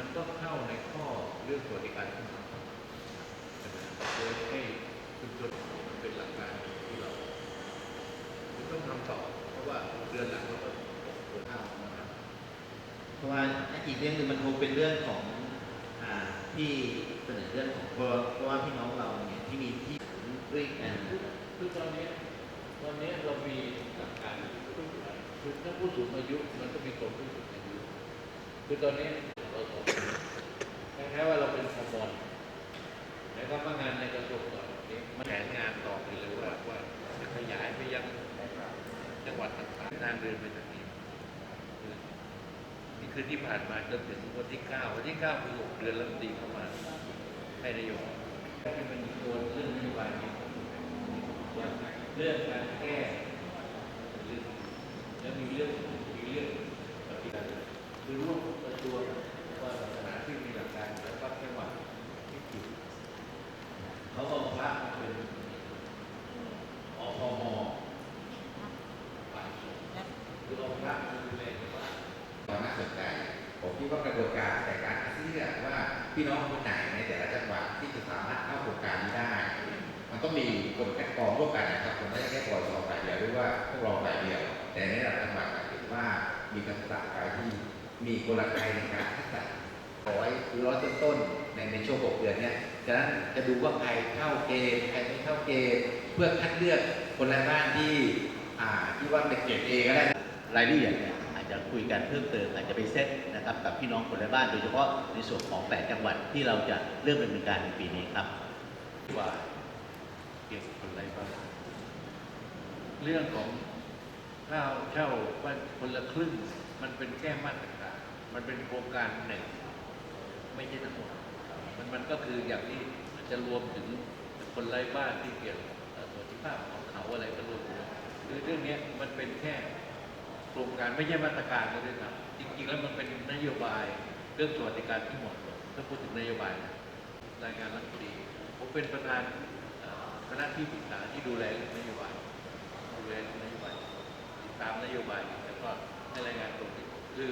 มันก็เข้าในข้อเรื่องสวัสดิการที่มันโดยให้ชุมชนมันเป็นหลักการที่เราต้องทำต่อ เพราะว่าเดือนหลังเราก็ปวดข้าวนะครับเพราะว่าอีกเรื่องหนึ่งมันคงเป็นเรื่องของอ่าที่เสนอเรื่องของเพราะเพราะว่าพี่น้องเราเนี่ยที่มีที่ด้วยกันคือตอนนี้ตอนนี้เรามีหลักการคือถ้าผู้สูงอายุมันก็มีกรมผู้สูงอายุคือตอนนี้เราสองคล้ายๆว่าเราเป็นคอมมอนนะครับว่างานในกระทรวงต่อนี้มันแผนงานต่อไปเลยว่าว่าจะขยายไปยังจัง ทางๆงานเดินไปทางนี้นี่คือที่ผ่านมาจนถึงวันที่เก้าวันที่เก้าคือหกเดือนแล้วมันดีเข้ามาให้นายกที่มันตัวเรื่องนโยบายนี้เรื่องการแก้เรื่องแล้วมีเรื่องมีเรื่องปฏิบัติคือร่วมประตัวว่าศาสนาที่มีหลักการแล้วก็จังหวัดที่ผิดเขาเอาพระมาเป็นอพมฝ่ายสงฆ์ คือเอาพระดูแลว่าควาน่าสนใจผมคิดว่ากระบวนการแต่การคัดเลือกว่าพี่น้องคนไหนในแต่ละจังหวัดที่จะสามารถเข้าโครงการนี้ได้ มันต้องมีคนคัดกรองร่วมกันนะครับผมไม่ใช่แค่ปล่อยสองฝ่ายเดียวหรือว่าพวกเราฝ่ายเดียว แต่ในระดับจังหวัดถือว่ามีการศึกษาการที่มีกลไกในการคัดสรรร้อยหรือร้อยต้นๆในในช่วงหกเดือนเนี้ยฉะนั้นจะดูว่าใครเข้าเกณฑ์ใครไม่เข้าเกณฑ์เพื่อคัดเลือกคนไร้บ้านที่อ่าที่ว่าเป็นเกรดเอก็ได้ รายละเอียดเนี่ยอาจจะคุยกันเพิ่มเติมอาจจะไปเซตนะครับกับพี่น้องคนไร้บ้านโดยเฉพาะในส่วนของ8จังหวัดที่เราจะเริ่มดำเนินการในปีนี้ครับว่าเกี่ยวกับคนไร้บ้านเรื่องของข้าวเช่าบ้านคนละครึ่ง มันเป็นแค่มาตรการมันเป็นโครงการหนึ่งไม่ใช่ทั้งหมดมันมันก็คืออย่างที่มันจะรวมถึงคนไร้บ้านที่เกี่ยวกับสวัสดิภาพของเขาอะไรก็รวมถึงคือเรื่องนี้มันเป็นแค่ การไม่ใช่มาตรการเลยนะจริง ๆ แล้วมันเป็นนโยบายเรื่องสวัสดิการที่เหมาะสมถ้าพูดถึงนโยบายนะรายงานรัฐมนตรีผมเป็นประธานคณะที่ปรึกษาที่ดูแลเรื่องนโยบายดูแลเรื่องนโยบายติดตามนโยบายแล้วก็ให้รายงานตรงนี้คือ